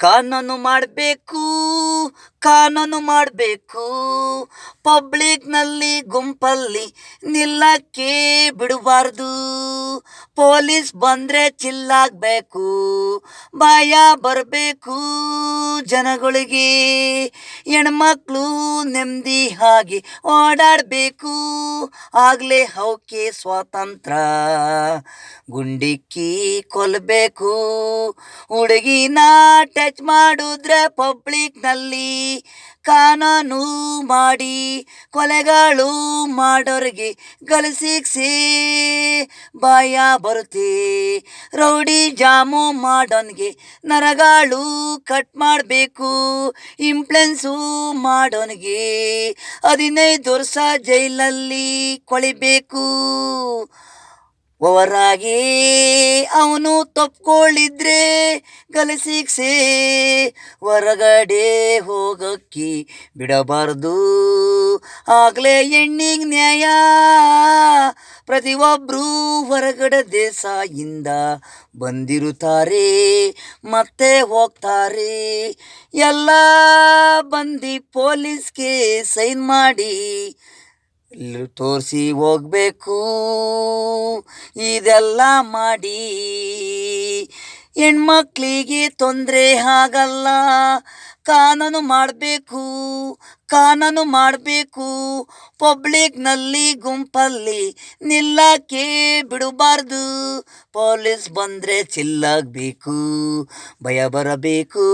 ಕಾನೂನು ಮಾಡಬೇಕು ಕಾನೂನು ಮಾಡಬೇಕು. ಪಬ್ಲಿಕ್ನಲ್ಲಿ ಗುಂಪಲ್ಲಿ ನಿಲ್ಲಕ್ಕೆ ಬಿಡಬಾರ್ದು. ಪೊಲೀಸ್ ಬಂದರೆ ಚಿಲ್ಲಾಗಬೇಕು ಭಯ ಬರಬೇಕು ಜನಗಳಿಗೆ. ಹೆಣ್ಮಕ್ಳು ನೆಮ್ಮದಿ ಹಾಗೆ ಓಡಾಡಬೇಕು. ಆಗಲೇ ಅವಕ್ಕೆ ಸ್ವಾತಂತ್ರ್ಯ ಗುಂಡಿಕ್ಕಿ ಕೊಲ್ಲಬೇಕು ಹುಡುಗಿನ ಟಚ್ ಮಾಡಿದ್ರೆ ಪಬ್ಲಿಕ್ನಲ್ಲಿ ಕಾನೂನು ಮಾಡಿ ಕೊಲೆಗಳು ಮಾಡೋರಿಗೆ ಗಲಸಿಕ್ಸಿ ಬಾಯ ಬರುತ್ತೆ. ರೌಡಿ ಜಾಮು ಮಾಡೋನ್ಗೆ ನರಗಳು ಕಟ್ ಮಾಡಬೇಕು. ಇಂಪ್ಲೆನ್ಸು ಮಾಡೋನಿಗೆ ಹದಿನೈದು ವರ್ಷ ಜೈಲಲ್ಲಿ ಕೊಳಿಬೇಕು. ಓವರಾಗಿ ಅವನು ತಪ್ಕೊಳ್ಳಿದ್ರೆ ಗಲಸಿಕ್ಸೆ ಹೊರಗಡೆ ಹೋಗಕ್ಕೆ ಬಿಡಬಾರ್ದು. ಆಗಲೇ ಹೆಣ್ಣಿಗೆ ನ್ಯಾಯ. ಪ್ರತಿಯೊಬ್ಬರು ಹೊರಗಡೆ ದೇಸಾಯಿಂದ ಬಂದಿರುತ್ತಾರೆ, ಮತ್ತೆ ಹೋಗ್ತಾರೆ. ಎಲ್ಲ ಬಂದಿ ಪೊಲೀಸ್ಗೆ ಸೈನ್ ಮಾಡಿ ತೋರಿಸಿ ಹೋಗ್ಬೇಕು. ಇದೆಲ್ಲ ಮಾಡಿ ಹೆಣ್ಮಕ್ಳಿಗೆ ತೊಂದರೆ ಆಗಲ್ಲ. ಕಾನೂನು ಮಾಡಬೇಕು ಕಾನೂನು ಮಾಡಬೇಕು. ಪಬ್ಲಿಕ್ನಲ್ಲಿ ಗುಂಪಲ್ಲಿ ನಿಲ್ಲಕ್ಕೆ ಬಿಡಬಾರ್ದು. ಪೊಲೀಸ್ ಬಂದರೆ ಚಿಲ್ಲಾಗಬೇಕು, ಭಯ ಬರಬೇಕು.